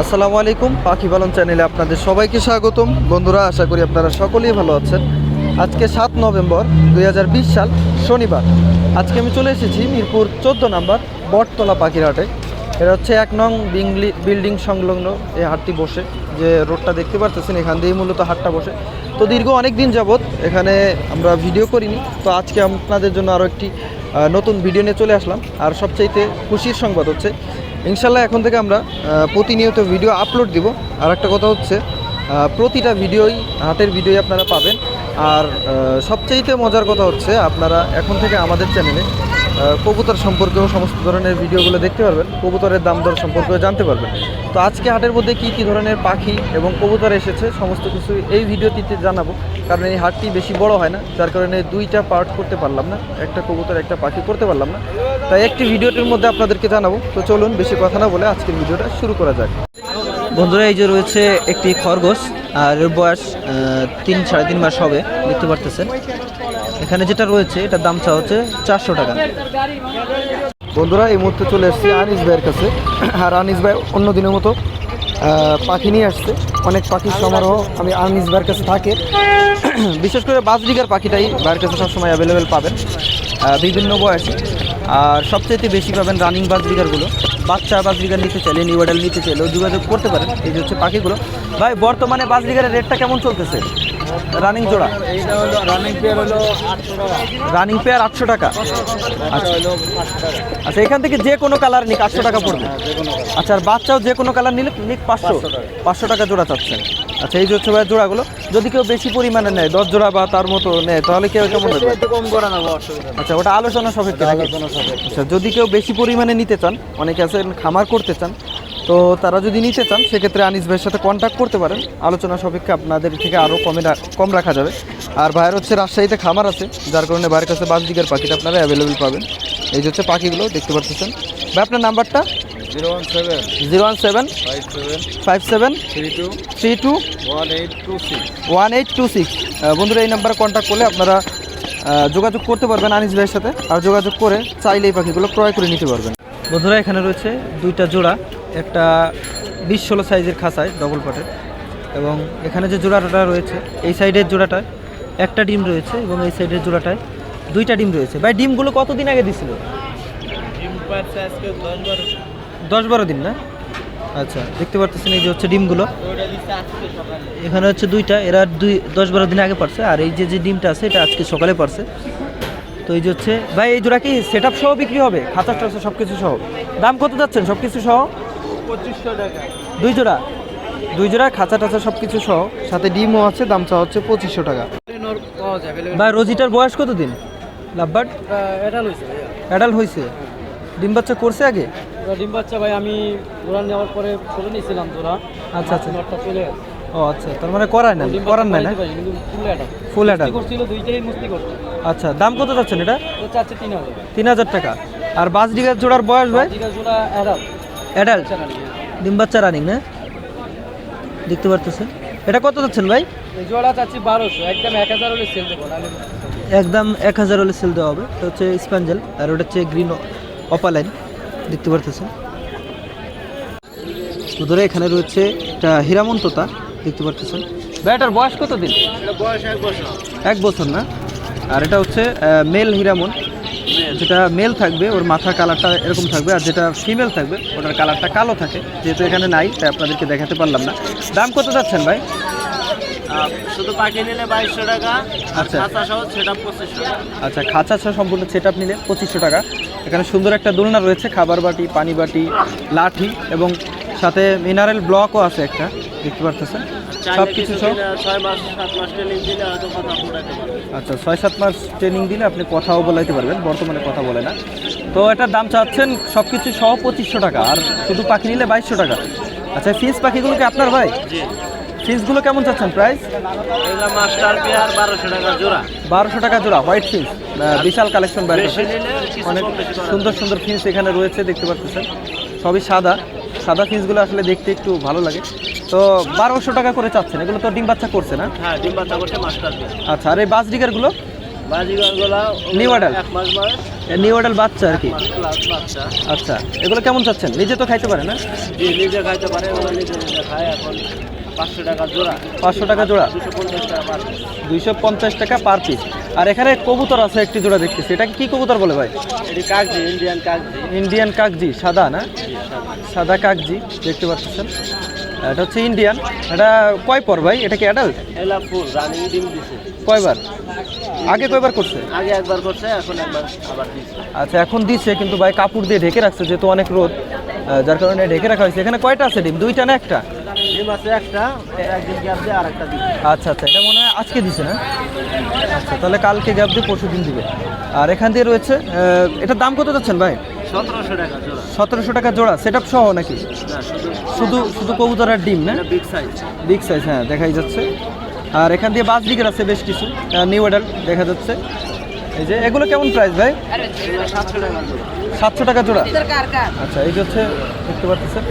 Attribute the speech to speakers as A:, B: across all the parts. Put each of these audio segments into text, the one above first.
A: আসসালামু আলাইকুম, পাখি পালন চ্যানেলে আপনাদের সবাইকে স্বাগতম। বন্ধুরা, আশা করি আপনারা সকলেই ভালো আছেন। আজকে সাত নভেম্বর দুই হাজার বিশ সাল, শনিবার। আজকে আমি চলে এসেছি মিরপুর চোদ্দ নাম্বার বটতলা পাখির হাটে। এটা হচ্ছে এক নং বিংলি বিল্ডিং সংলগ্ন এই হাটটি বসে। যে রোডটা দেখতে পারতেছেন, এখান দিয়েই মূলত হাটটা বসে। তো দীর্ঘ অনেক দিন যাবৎ এখানে আমরা ভিডিও করিনি। তো আজকে আপনাদের জন্য আরও একটি নতুন ভিডিও নিয়ে চলে আসলাম। আর সবচাইতে খুশির সংবাদ হচ্ছে ইনশাল্লাহ এখন থেকে আমরা প্রতিনিয়ত ভিডিও আপলোড দিব। আর একটা কথা হচ্ছে প্রতিটা ভিডিওই হাতের ভিডিওই আপনারা পাবেন। আর সবচেয়েতে মজার কথা হচ্ছে, আপনারা এখন থেকে আমাদের চ্যানেলে কবুতর সম্পর্কেও সমস্ত ধরনের ভিডিওগুলো দেখতে পারবেন, কবুতরের দাম দর সম্পর্কেও জানতে পারবেন। তো আজকে হাটের মধ্যে কি কি ধরনের পাখি এবং কবুতর এসেছে সমস্ত কিছু এই ভিডিওটিতে জানাব, কারণ এই হাটটি বেশি বড় হয় না, যার কারণে দুইটা পার্ট করতে পারলাম না, একটা কবুতর, একটা পাখি করতে পারলাম না। তাই একটি ভিডিওটির মধ্যে আপনাদেরকে জানাব। তো চলুন বেশি কথা না বলে আজকের ভিডিওটা শুরু করা যাক। বন্ধুরা, এই যে রয়েছে একটি খরগোশ, আর বয়স তিন, সাড়ে তিন মাস হবে, দেখতে পারতেছেন। এখানে যেটা রয়েছে, এটার দাম চা হচ্ছে চারশো টাকা। বন্ধুরা, এই মুহূর্তে চলে এসেছি আনিস ভাইয়ের কাছে। আর আনিস ভাই অন্য দিনের মতো পাখি নিয়ে আসছে। অনেক পাখির সমারোহ, আমি আনিস ভাইয়ের কাছে থাকে। বিশেষ করে বাজরিগার পাখিটাই ভাইয়ের কাছে সবসময় অ্যাভেলেবেল পাবেন। বিভিন্ন বয়সে। আর সবচেয়ে বেশি পাবেন রানিং বাজরিগারগুলো। বাচ্চা বাজরিগার নিতে চাইলে নিউ নিতে চাইলেও যোগাযোগ করতে পারেন। এই যে হচ্ছে পাখিগুলো। ভাই, বর্তমানে বাজরিগারের রেটটা কেমন চলতেছে? রানিং জোড়া?
B: রানিং পেয়ার আটশো টাকা। আচ্ছা টাকা।
A: আচ্ছা। এখান থেকে যে কোনো কালার নিক আটশো টাকা পড়বে।
B: হ্যাঁ।
A: আচ্ছা আর বাচ্চাও যে কোনো কালার নিলে নিক পাঁচশো। পাঁচশো টাকা। জোড়া চাচ্ছেন। আচ্ছা এই যে হচ্ছে ভাই জোড়াগুলো যদি কেউ বেশি পরিমাণে নেয় দশ জোড়া বা তার মতো নেয় তাহলে কেউ কেমন
B: কম করে
A: আচ্ছা ওটা? আলোচনা সাপেক্ষে। আচ্ছা যদি কেউ বেশি পরিমাণে নিতে চান অনেকে আছেন খামার করতে চান তো তারা যদি নিতে চান সেক্ষেত্রে আনিস ভাইয়ের সাথে কন্ট্যাক্ট করতে পারেন। আলোচনা সাপেক্ষে আপনাদের থেকে আরও কমে কম রাখা যাবে। আর ভাইয়ের হচ্ছে রাজশাহীতে খামার আছে যার কারণে ভাইয়ের কাছে বাস দিকের পাখিটা আপনারা অ্যাভেলেবেল পাবেন। এই যে হচ্ছে পাখিগুলো দেখতে পাচ্ছেন। ভাই আপনার নাম্বারটা?
B: Zero one seven.
A: Zero one seven.
B: Five seven.
A: Five seven.
B: Three two.
A: Three two.
B: One eight two six.
A: One eight two six. বন্ধুরা এই নাম্বারে কন্ট্যাক্ট করলে আপনারা যোগাযোগ করতে পারবেন আনিস ভাইয়ের সাথে। আর যোগাযোগ করে চাইলে এই পাখিগুলো ক্রয় করে নিতে পারবেন। বন্ধুরা এখানে রয়েছে দুইটা জোড়া। একটা বিশ ষোলো সাইজের খাঁচায় ডবল পাটের এবং এখানে যে জোড়াটা রয়েছে এই সাইডের জোড়াটায় একটা ডিম রয়েছে এবং এই সাইডের জোড়াটায় দুইটা ডিম রয়েছে। ভাই ডিমগুলো কতদিন আগে দিছিল? দশ বারো দিন। না? আচ্ছা দেখতে পারতেছেন এই যে হচ্ছে ডিমগুলো। এখানে হচ্ছে দুইটা এরা দুই দশ বারো দিন আগে পারছে। আর এই যে যে ডিমটা আছে এটা আজকে সকালে পারছে। তো এই যে হচ্ছে ভাই এই জোড়া কি সেট আপ সহ বিক্রি হবে? খাতা টাচা সব কিছু সহ। দাম কত যাচ্ছেন? সব কিছু সহ? দুই জোড়া? দুই জোড়া খাঁচা টাচা সব কিছু সহ সাথে ডিমও আছে দাম চা হচ্ছে পঁচিশশো টাকা। ভাই রোজিটার বয়স কত দিন লাভবার্ড অ্যাডাল্ট হয়েছে ডিম বাচ্চা করছে আগে?
B: ডিম বাচ্চা ভাই আমি জোড়া নেওয়ার পরে ছোটো নিয়েছিলাম জোড়া।
A: আচ্ছা আচ্ছা।
B: নটটা চলে
A: ও আচ্ছা তার মানে করায় না করার নাই না?
B: ফুল
A: অ্যাডাল্ট
B: করছিল দুইটাই মুস্তি করছে।
A: আচ্ছা দাম কত যাচ্ছেন এটা?
B: চাচ্ছে তিন হাজার।
A: তিন হাজার টাকা। আর বাস ডিগার জোড়ার বয়স ভাই?
B: জোড়া অ্যাডাল
A: অ্যাডাল্ট ডিম বাচ্চা রানিং না? দেখতে পারতেছেন? এটা কত যাচ্ছেন ভাই?
B: জোড়া চাচ্ছি বারোশো। একদম এক হাজার হলে সেল দেবো
A: একদম এক হাজার হলে সেল দেওয়া হবে। এটা হচ্ছে স্প্যাঞ্জেল আর ওটা হচ্ছে গ্রিন অপালাইন দেখতে পারতেছেন? তো ধরে এখানে রয়েছে একটা হীরামন তোতা দেখতে পারতেছেন? এটার বয়স কত দিন
B: বয়স এক বছর।
A: এক বছর না? আর এটা হচ্ছে মেল হীরামন। যেটা মেল থাকবে ওর মাথার কালারটা এরকম থাকবে আর যেটা ফিমেল থাকবে ওটার কালারটা কালো থাকে। যেহেতু এখানে নাই তাই আপনাদেরকে দেখাতে পারলাম না। দাম কত যাচ্ছেন ভাই?
B: শুধু পাখি নিলে বাইশশো টাকা
A: আচ্ছা।
B: খাতা সহ সেটা পঁচিশশো
A: আচ্ছা খাঁচা সহ সম্পূর্ণ সেট আপ নিলে পঁচিশশো টাকা। এখানে সুন্দর একটা দোলনা রয়েছে খাবার বাটি পানি বাটি লাঠি এবং সাথে মিনারেল ব্লকও আছে একটা দেখতে পারতেছেন? সব? কিছু
B: পারবে।
A: আচ্ছা ছয় সাত মাস ট্রেনিং দিলে আপনি কথাও বলাইতে পারবেন বর্তমানে কথা বলে না। তো এটার দাম চাচ্ছেন সব কিছু সহ পঁচিশশো টাকা আর শুধু পাখি নিলে বাইশশো টাকা। আচ্ছা ফিস পাখিগুলো কি আপনার ভাই? ফিসগুলো কেমন চাচ্ছেন প্রাইস
B: বারোশো টাকা জোড়া।
A: বারোশো টাকা জোড়া হোয়াইট ফিস বিশাল কালেকশন অনেক সুন্দর সুন্দর ফিন্স এখানে রয়েছে দেখতে পাচ্ছেন সবই সাদা। সাদা ফিন্সগুলো আসলে দেখতে একটু ভালো লাগে। তো বারোশো টাকা করে চাচ্ছেন এগুলো তো ডিম বাচ্চা করছে না?
B: হ্যাঁ ডিম বাচ্চা করছে মাস্টার
A: আচ্ছা আর এই বাস ডিগারগুলো নিউ বাচ্চা আর কি? আচ্ছা এগুলো কেমন চাচ্ছেন? নিজে তো খাইতে পারে না?
B: নিজে খাইতে পারে নিজে নিজে খায় এখন পাঁচশো টাকা জোড়া।
A: পাঁচশো টাকা
B: দুশো।
A: দুইশো পঞ্চাশ টাকা পার পিস আর এখানে কবুতর আছে একটি জোড়া দেখতেছি। এটা কি কবুতর বলে ভাই?
B: কাগজি ইন্ডিয়ান কাগজি
A: ইন্ডিয়ান কাকজি সাদা না? সাদা কাকজি দেখতে পাচ্ছেন। এটা হচ্ছে ইন্ডিয়ান এটা কয় পর ভাই? এটা কি অ্যাডাল্ট
B: এলা ফুল রানিং ডিম দিছে।
A: কয়বার? আগে কয়বার করছে?
B: আগে একবার করছে এখন একবার আবার দিছে।
A: আচ্ছা এখন দিচ্ছে কিন্তু ভাই কাপড় দিয়ে ঢেকে রাখছে যেহেতু অনেক রোদ। যার কারণে ঢেকে রাখা হয়েছে। এখানে কয়টা আছে ডিম? দুইটা না একটা?
B: ডিম আছে একটা একদিন গ্যাপ দিয়ে আর একটা দিচ্ছে
A: আচ্ছা আচ্ছা এটা মনে হয় আজকে দিছে না? আচ্ছা তাহলে কালকে গ্যাপ দিয়ে পরশু দিন দিবে। আর এখান দিয়ে রয়েছে এটার দাম কত যাচ্ছেন ভাই?
B: সতেরোশো টাকা জোড়া।
A: সতেরোশো টাকা জোড়া সেট সহ নাকি?
B: শুধু
A: শুধু শুধু কবুতর আর ডিম না?
B: বিগ সাইজ
A: বিগ সাইজ হ্যাঁ দেখাই যাচ্ছে। আর এখান দিয়ে বাস দিকের আছে বেশ কিছু নিউ অ্যাডাল্ট দেখা যাচ্ছে। এই যে এগুলো কেমন প্রাইস ভাই?
B: সাতশো টাকা জোড়া।
A: আচ্ছা এই যে হচ্ছে দেখতে পাচ্ছেন।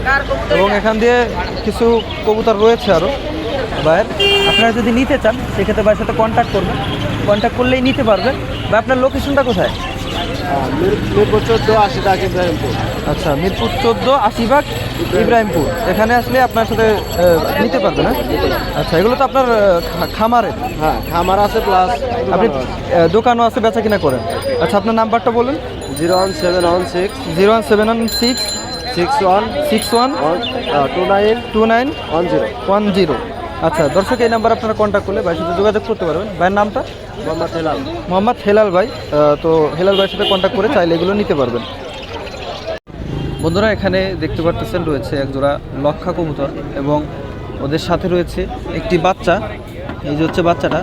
A: এবং এখান দিয়ে কিছু কবুতর রয়েছে আরও ভাইয়ের। আপনারা যদি নিতে চান সেক্ষেত্রে ভাইয়ের সাথে কন্ট্যাক্ট করবেন। কন্ট্যাক্ট করলেই নিতে পারবেন। বা আপনার লোকেশনটা কোথায়?
B: মিরপুর চোদ্দ আশি টাকা ইব্রাহিমপুর।
A: আচ্ছা মিরপুর চোদ্দ আশিবাগ ইব্রাহিমপুর। এখানে আসলে আপনার সাথে নিতে পারবেন না আচ্ছা এগুলো তো আপনার আহ, খা- খামারের।
B: হ্যাঁ খামার আছে প্লাস
A: আপনি দোকানও আছে। বেচা কিনা করেন। আচ্ছা আপনার নাম্বারটা বলুন।
B: Zero one seven one six
A: zero one seven one six
B: six one
A: six one
B: two nine
A: two nine
B: one zero.
A: One zero. আচ্ছা দর্শক এই নাম্বার আপনারা কন্ট্যাক্ট করলে ভাইয়ের সাথে যোগাযোগ করতে পারবেন। ভাইয়ের নামটা?
B: মোহাম্মদ হেলাল।
A: ভাই তো হেলাল ভাইয়ের সাথে কন্ট্যাক্ট করে চাইলে এগুলো নিতে পারবেন। বন্ধুরা, এখানে দেখতে পারতেছেন, রয়েছে এক জোড়া লক্ষা কবুতর এবং ওদের সাথে রয়েছে একটি বাচ্চা। এই যে হচ্ছে বাচ্চাটা,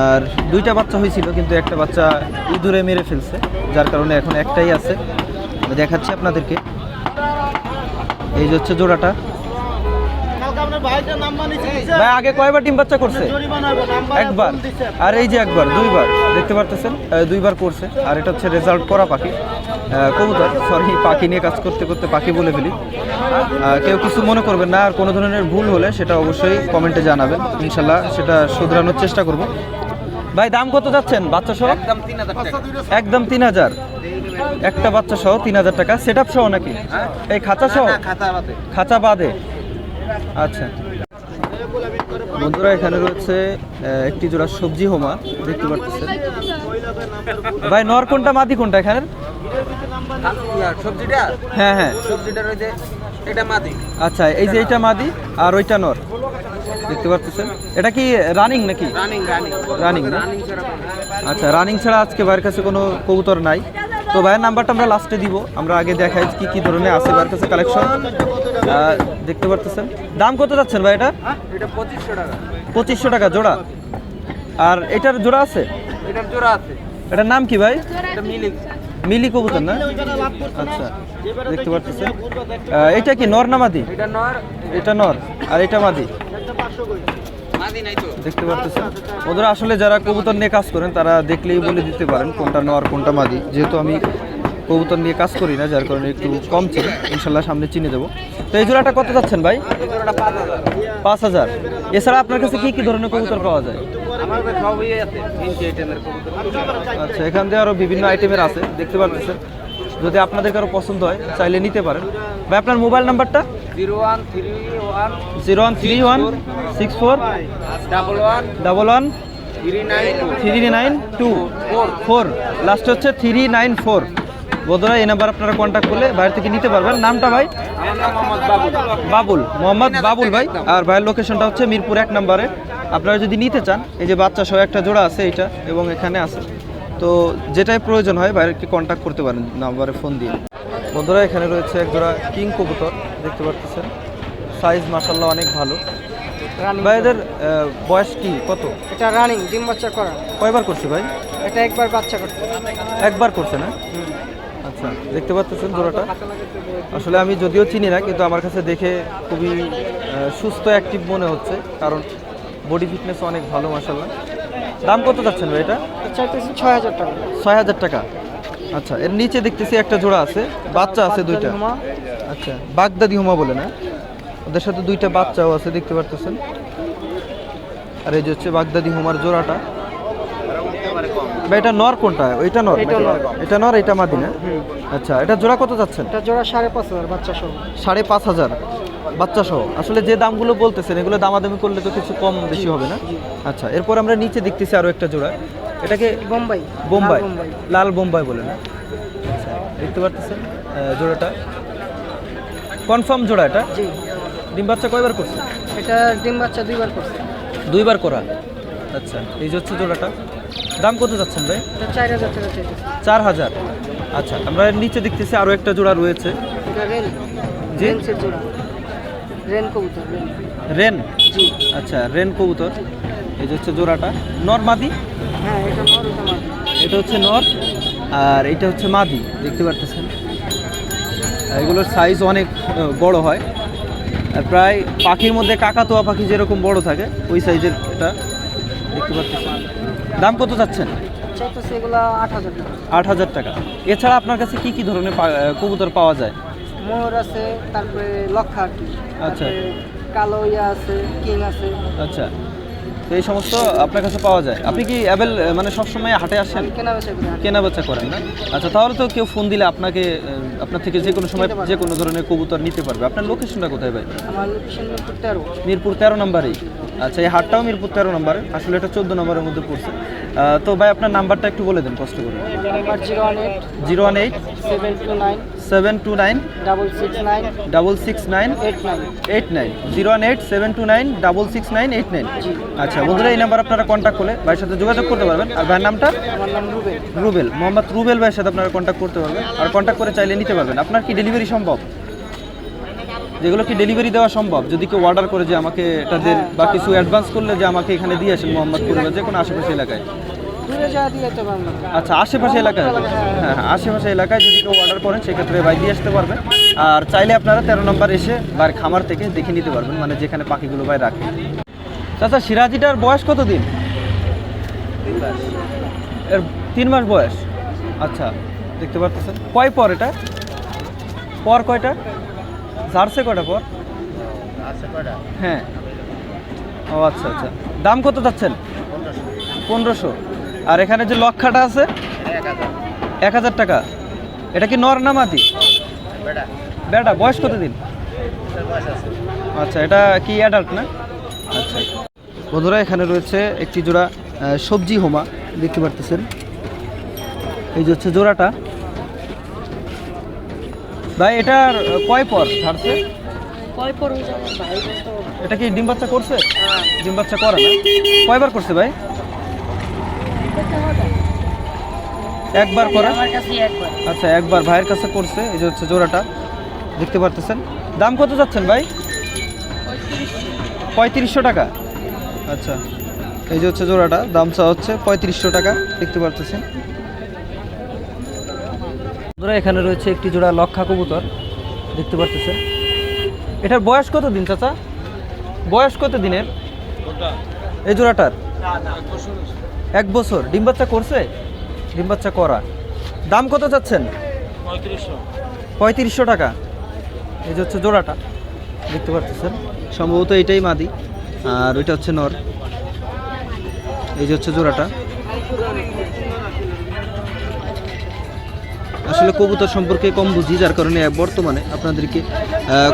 A: আর দুইটা বাচ্চা হয়েছিল, কিন্তু একটা বাচ্চা ইঁদুরে মেরে ফেলছে, যার কারণে এখন একটাই আছে। দেখাচ্ছি আপনাদেরকে। এই যে হচ্ছে জোড়াটা ভাই আগে কয়বার ডিম বাচ্চা করছে? একবার। আর এই যে একবার দুইবার দেখতে পারতেছেন? দুইবার করছে। আর এটা হচ্ছে রেজাল্ট করা পাখি। কবুতর সরি পাখি নিয়ে কাজ করতে করতে পাখি বলে ফেলি। কেউ কিছু মনে করবেন না আর কোনো ধরনের ভুল হলে সেটা অবশ্যই কমেন্টে জানাবেন। ইনশাল্লাহ সেটা শুধরানোর চেষ্টা করব। ভাই দাম কত যাচ্ছেন? বাচ্চা সহ?
B: একদম তিন হাজার
A: একটা বাচ্চা সহ তিন হাজার টাকা। সেট আপ সহ নাকি? এই খাঁচা সহ? খাঁচা বাদে। আচ্ছা। বন্ধুরা এখানে রয়েছে একটি জোড়া সবজি হোমা দেখতে পাচ্ছেন ভাই নর কোনটা মাদি কোনটা এখানে
B: সবজিটা?
A: হ্যাঁ হ্যাঁ।
B: সবজিটা রয়েছে এটা মাদি।
A: আচ্ছা এই যে এইটা মাদি আর ওইটা নর দেখতে পাচ্ছেন এটা কি রানিং নাকি?
B: Running running.
A: রানিং আচ্ছা রানিং ছাড়া আজকে ভাইয়ের কাছে কোনো কবুতর নাই। তো ভাইয়ের নাম্বারটা আমরা লাস্টে দিব। আমরা আগে দেখাই কি কি ধরনের আছে ভাইয়ের কাছে কালেকশন দেখতে পারতেছেন? দাম কত যাচ্ছেন ভাই এটা?
B: পঁচিশশো টাকা।
A: পঁচিশশো টাকা জোড়া? আর এটার জোড়া আছে?
B: এটার জোড়া আছে।
A: এটার নাম কি ভাই? মিলি। কবুতর না? আচ্ছা দেখতে পাচ্ছেন এটা কি নর না মাদি?
B: এটা নর।
A: এটা নর। আর এটা মাদি? দেখতে পারতেছেন? ওদের আসলে যারা কবুতর নিয়ে কাজ করেন তারা দেখলেই বলে দিতে পারেন কোনটা নর কোনটা মাদি। যেহেতু আমি কবুতর নিয়ে কাজ করি না যার কারণে একটু কম ছিল। ইনশাল্লাহ সামনে চিনে দেবো। তো এই জোড়াটা কত যাচ্ছেন ভাই?
B: পাঁচ হাজার।
A: এছাড়া আপনার কাছে কি কি ধরনের কবুতর পাওয়া যায়? আচ্ছা এখান দিয়ে আরও বিভিন্ন আইটেমের আছে দেখতে পাচ্ছেন যদি আপনাদের কারও পছন্দ হয় চাইলে নিতে পারেন। ভাই আপনার মোবাইল নাম্বারটা?
B: Zero one three
A: zero one three one six four
B: double one
A: double one
B: three nine two four
A: last হচ্ছে থ্রি নাইন ফোর বোধহয় এই নাম্বার আপনারা কন্ট্যাক্ট করলে বাইরে থেকে নিতে পারবেন। নামটা ভাই? বাবুল। মোহাম্মদ বাবুল ভাই। আর ভাইয়ের লোকেশনটা হচ্ছে মিরপুর এক নম্বরে। আপনারা যদি নিতে চান, এই যে বাচ্চা সহ একটা জোড়া আছে এইটা এবং এখানে আছে। তো যেটাই প্রয়োজন হয়, বাইরেকে কন্ট্যাক্ট করতে পারেন নাম্বারে ফোন দিয়ে। বন্ধুরা, এখানে রয়েছে এক জোড়া কিং কবুতর। দেখতে পাচ্ছেন সাইজ মাসাল্লাহ অনেক ভালো। ভাইদের বয়স কি? কত?
C: এটা রানিং ডিম বাচ্চা করা।
A: কয়বার করছে ভাই?
C: এটা একবার বাচ্চা করতে
A: একবার করছে না? আচ্ছা দেখতে পাচ্ছেন জোড়াটা আসলে আমি যদিও চিনি না কিন্তু আমার কাছে দেখে খুবই সুস্থ অ্যাক্টিভ মনে হচ্ছে কারণ বডি ফিটনেস অনেক ভালো মাসাল্লাহ দাম কত যাচ্ছেন ভাই এটা?
C: ছয় হাজার টাকা।
A: ছয় হাজার টাকা। আচ্ছা এর নিচে দেখতেছি একটা জোড়া আছে বাচ্চা আছে দুইটা। আচ্ছা বাগদাদি হুমা বলে না? ওদের সাথে দুইটা বাচ্চাও আছে দেখতে পারতেছেন? আর এই যে হচ্ছে বাগদাদি হুমার জোড়াটা। এটা নর কোনটা? ওইটা নর
C: এটা নর।
A: এটা নর এটা মাদি না? আচ্ছা এটা জোড়া কত যাচ্ছেন?
C: এটা জোড়া সাড়ে পাঁচ হাজার বাচ্চা সহ।
A: সাড়ে পাঁচ হাজার বাচ্চা সহ। আসলে যে দামগুলো বলতেছেন এগুলো দামাদামি করলে তো কিছু কম বেশি হবে না? আচ্ছা এরপর আমরা নিচে দেখতেছি আরও একটা জোড়া। এটাকে
C: বোম্বাই
A: বোম্বাই
C: লাল বোম্বাই।
A: বলে না? আচ্ছা দেখতে পারতেছেন জোড়াটা? কনফার্ম জোড়া এটা? ডিম বাচ্চা কয়বার করছে?
C: এটা ডিম বাচ্চা দুইবার করছে।
A: দুইবার করা? আচ্ছা এই যে হচ্ছে জোড়াটা দাম কত যাচ্ছেন ভাই?
C: এটা চার হাজার টাকা
A: চার হাজার। আচ্ছা আমরা নিচে দেখতেছি আরও একটা জোড়া রয়েছে।
C: রেন।
A: আচ্ছা রেন কবুতর। এই যে হচ্ছে জোড়াটা। নর মাদি?
C: হ্যাঁ এটা নর মাদি।
A: এটা হচ্ছে নর আর এটা হচ্ছে মাদি দেখতে পারতেছেন? এগুলোর সাইজ অনেক বড় হয়। প্রায় পাখির মধ্যে কাকাতোয়া পাখি যেরকম বড় থাকে ওই সাইজের এটা দেখতে পাচ্ছেন দাম কত
C: চাচ্ছেন? আট হাজার টাকা।
A: এছাড়া আপনার কাছে কি কি ধরনের কবুতর পাওয়া যায়?
C: ময়ূর আছে তারপরে লক্ষা
A: আচ্ছা।
C: কালো ইয়া আছে কিং আছে।
A: আচ্ছা। তো এই সমস্ত আপনার কাছে পাওয়া যায়। আপনি কি অ্যাভেল মানে সবসময় হাটে আসেন?
C: কেনা বেচা
A: করেন না? আচ্ছা তাহলে তো কেউ ফোন দিলে আপনাকে আপনার থেকে যে কোনো সময় যে কোনো ধরনের কবুতর নিতে পারবে। আপনার লোকেশনটা কোথায় ভাই?
C: মিরপুর তেরো।
A: মিরপুর তেরো নম্বরেই। আচ্ছা এই হাটটাও মিরপুর তেরো নম্বরে। আসলে এটা চোদ্দ নম্বরের মধ্যে পড়ছে। তো ভাই আপনার নাম্বারটা একটু বলে দেন কষ্ট করে।
C: Zero one eight
A: zero one eight
C: seven two nine
A: seven two nine
C: double six nine
A: double six nine
C: eight nine
A: eight nine zero one eight seven two nine double six nine eight nine আচ্ছা বন্ধুরা এই number আপনারা contact করলে ভাইয়ের সাথে যোগাযোগ করতে পারবেন। আর ভাইয়ের নামটা?
C: আমার নাম রুবেল।
A: রুবেল। মোহাম্মদ রুবেল ভাইয়ের সাথে আপনারা কন্ট্যাক্ট করতে পারবেন। আর কন্ট্যাক্ট করে চাইলে নিতে পারবেন। আপনার কি ডেলিভারি সম্ভব? যেগুলো কি ডেলিভারি দেওয়া সম্ভব? যদি কেউ অর্ডার করে যে আমাকে দেন বা কিছু অ্যাডভান্স করলে যে আমাকে এখানে দিয়ে আসেন মোহাম্মদপুর বা যে কোনো আশেপাশে এলাকায়। আচ্ছা আশেপাশে এলাকায়? হ্যাঁ। হ্যাঁ আশেপাশে এলাকায় যদি কেউ অর্ডার করেন সেক্ষেত্রে ভাই দিয়ে আসতে পারবেন। আর চাইলে আপনারা তেরো নম্বর এসে ভাইয়ের খামার থেকে দেখে নিতে পারবেন মানে যেখানে পাখিগুলো ভাই রাখে। চাচা সিরাজিটার বয়স কত দিন এর তিন মাস বয়স। আচ্ছা দেখতে পাচ্ছেন কয় পর এটা? পর কয়টা? ঝাড়ছে কয়টা পর? হ্যাঁ। ও আচ্ছা আচ্ছা। দাম কত যাচ্ছেন পনেরোশো। আর এখানে যে লক্ষাটা আছে
B: এক হাজার।
A: টাকা। এটা কি নর না মাদি?
B: বেটা
A: বয়স কত দিন
B: এটার বয়স আছে।
A: আচ্ছা এটা কি অ্যাডাল্ট না? আচ্ছা। বন্ধুরা এখানে রয়েছে একটি জোড়া সবজি হোমা দেখতে পারতেছেন। এই যে হচ্ছে জোড়াটা। ভাই এটার কয় পর ছাড়ছে?
C: হয়ে
A: এটা কি ডিম বাচ্চা করছে? ডিম বাচ্চা করে না। কয়বার করছে ভাই? একবার করে? আচ্ছা একবার ভাইয়ের কাছে করছে এই যে হচ্ছে জোড়াটা। দেখতে পারতেছেন? দাম কত যাচ্ছেন ভাই? পঁয়ত্রিশশো টাকা। আচ্ছা এই যে হচ্ছে জোড়াটা দাম চা হচ্ছে পঁয়ত্রিশশো টাকা দেখতে পারতেছেন? বন্ধুরা এখানে রয়েছে একটি জোড়া লক্ষা কবুতর দেখতে পারতেছেন? এটার বয়স কত দিন চাচা? বয়স কত দিনের? এই জোড়াটার? এক বছর। ডিম বাচ্চা করছে? ডিম বাচ্চা করা। দাম কত যাচ্ছেন
B: পঁয়ত্রিশশো।
A: পঁয়ত্রিশশো টাকা। এই যে হচ্ছে জোড়াটা। দেখতে পাচ্ছেন? সম্ভবত এটাই মাদি আর ওইটা হচ্ছে নর। এই যে হচ্ছে জোড়াটা। আসলে কবুতর সম্পর্কে কম বুঝি যার কারণে বর্তমানে আপনাদেরকে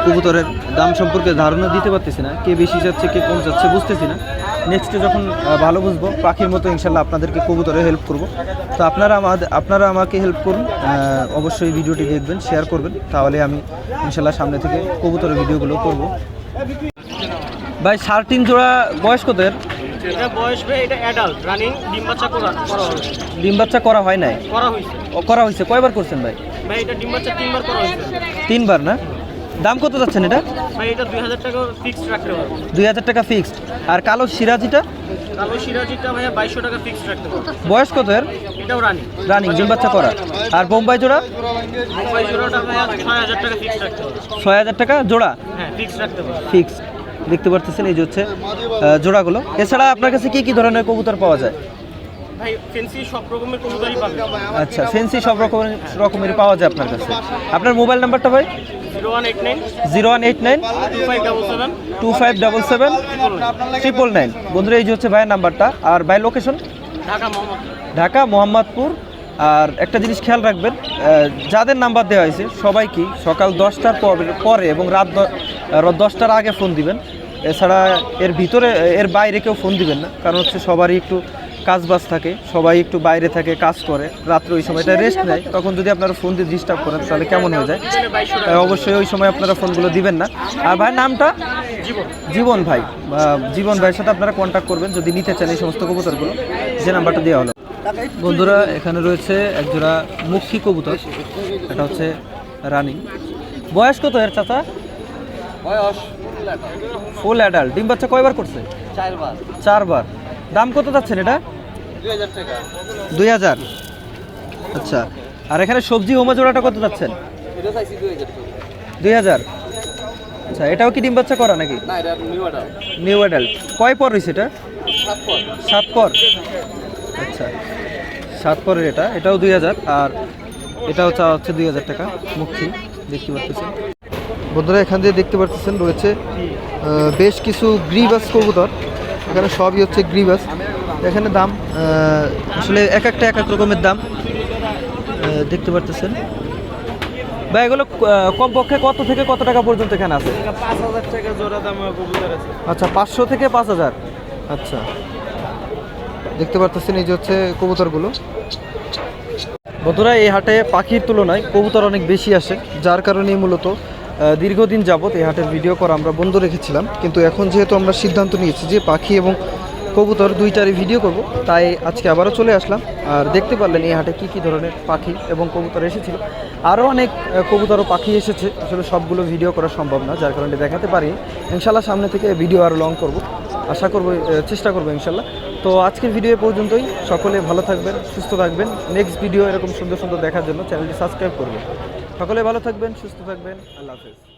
A: কবুতরের দাম সম্পর্কে ধারণা দিতে পারতেছি না। কে বেশি যাচ্ছে কে কম যাচ্ছে বুঝতেছি না। নেক্সটে যখন ভালো বুঝব পাখির মতো ইনশাল্লাহ আপনাদেরকে কবুতরে হেল্প করব। তো আপনারা আমাদের আপনারা আমাকে হেল্প করুন অবশ্যই ভিডিওটি দেখবেন শেয়ার করবেন তাহলে আমি ইনশাল্লাহ সামনে থেকে কবুতরের ভিডিওগুলো করব। ভাই সাড়ে তিন জোড়া বয়স কত এর
B: এটা বয়স ভাই এটা অ্যাডাল্ট রানিং ডিম বাচ্চা করা করা হয়েছে।
A: ডিম বাচ্চা করা হয় নাই?
B: করা হয়েছে।
A: করা হয়েছে কয়বার করছেন ভাই?
B: ভাই এটা ডিম বাচ্চা তিনবার করা হয়েছে।
A: তিনবার না? দাম কত যাচ্ছেন এটা?
B: ভাই এটা দুই হাজার টাকা ফিক্সড রাখতে পারব।
A: দুই হাজার টাকা ফিক্সড আর কালো সিরাজিটা
B: কালো সিরাজিটা ভাইয়া বাইশশো টাকা ফিক্সড রাখতে পারব।
A: বয়স কত এর?
B: এটাও রানিং
A: রানিং ডিম বাচ্চা করা আর বোম্বাই জোড়া?
B: মুম্বাই জোড়াটা ভাইয়া ছয় হাজার টাকা ফিক্সড রাখতে পারব।
A: ছয় হাজার টাকা জোড়া?
B: হ্যাঁ ফিক্সড রাখতে পারব।
A: ফিক্স দেখতে পারতেছেন এই যে হচ্ছে জোড়াগুলো। এছাড়া আপনার কাছে কি কি ধরনের কবুতর পাওয়া যায়? আচ্ছা ফেন্সি সব রকমের রকমের পাওয়া যায় আপনার কাছে। আপনার মোবাইল নাম্বারটা ভাই?
B: Zero one eight nine? Two five double seven?
A: Triple nine বন্ধুরা এই যে হচ্ছে ভাইয়ের নাম্বারটা। আর ভাই লোকেশন
B: ঢাকা
A: মোহাম্মদপুর। আর একটা জিনিস খেয়াল রাখবেন যাদের নাম্বার দেওয়া হয়েছে সবাইকে সকাল দশটার পর- পরে এবং রাত দশটার আগে ফোন দিবেন। এছাড়া এর ভিতরে এর বাইরে কেউ ফোন দিবেন না কারণ হচ্ছে সবারই একটু কাজ বাজ থাকে সবাই একটু বাইরে থাকে কাজ করে রাত্রে ওই সময়টা রেস্ট নেয়। তখন যদি আপনারা ফোন দিয়ে ডিস্টার্ব করেন তাহলে কেমন হয়ে যায়? তাই অবশ্যই ওই সময় আপনারা ফোনগুলো দিবেন না। আর ভাই নামটা?
B: জীবন।
A: জীবন ভাই। জীবন ভাইয়ের সাথে আপনারা কন্ট্যাক্ট করবেন যদি নিতে চান এই সমস্ত কবুতরগুলো। যে নাম্বারটা দেওয়া হলো। বন্ধুরা এখানে রয়েছে একজোড়া মুখী কবুতর। এটা হচ্ছে রানিং। বয়স কত এর চাচা?
B: বয়স
A: ফুল অ্যাডাল্ট ডিম বাচ্চা কয়বার করছে?
B: চারবার।
A: চারবার। দাম কত যাচ্ছেন এটা?
B: দুই হাজার
A: আচ্ছা। আর এখানে সবজি হোমা জোড়াটা কত যাচ্ছেন?
B: দুই হাজার
A: আচ্ছা এটাও কি ডিম বাচ্চা করা নাকি?
B: না এটা নিউ
A: অ্যাডাল্ট কয় পর রয়েছে এটা?
B: সাত পর।
A: সাত পর? আচ্ছা। সাত পরের এটা এটাও দুই হাজার। আর এটাও চা হচ্ছে দুই হাজার টাকা। মুক্তি দেখতে পাচ্ছেন। বন্ধুরা এখান দিয়ে দেখতে পাচ্ছেন রয়েছে বেশ কিছু গ্রিবাস কবুতর। এখানে সবই হচ্ছে গ্রিবাস। এখানে দাম আসলে এক একটা এক এক রকমের দাম দেখতে পারতেছেন। বা এগুলো কমপক্ষে কত থেকে কত টাকা পর্যন্ত এখানে আছে? আচ্ছা পাঁচশো থেকে পাঁচ হাজার। আচ্ছা। দেখতে পারতেছেন এই যে হচ্ছে কবুতরগুলো। বন্ধুরা, এই হাটে পাখির তুলনায় কবুতর অনেক বেশি আসে, যার কারণে মূলত দীর্ঘদিন যাবত এই হাটের ভিডিও করা আমরা বন্ধ রেখেছিলাম। কিন্তু এখন যেহেতু আমরা সিদ্ধান্ত নিয়েছি যে পাখি এবং কবুতর দুইটারই ভিডিও করব, তাই আজকে আবারও চলে আসলাম। আর দেখতে পারলেন এই হাটে কী কী ধরনের পাখি এবং কবুতর এসেছিল। আরও অনেক কবুতর ও পাখি এসেছে। আসলে সবগুলো ভিডিও করা সম্ভব না, যার কারণে দেখাতে পারি। ইনশাল্লাহ সামনে থেকে ভিডিও আরও লং করব। আশা করব চেষ্টা করব ইনশাল্লাহ। তো আজকের ভিডিও পর্যন্তই। সকলে ভালো থাকবেন, সুস্থ থাকবেন। নেক্সট ভিডিও এরকম সুন্দর সুন্দর দেখার জন্য চ্যানেলটি সাবস্ক্রাইব করবেন। সকলে ভালো থাকবেন, সুস্থ থাকবেন। আল্লাহ হাফেজ।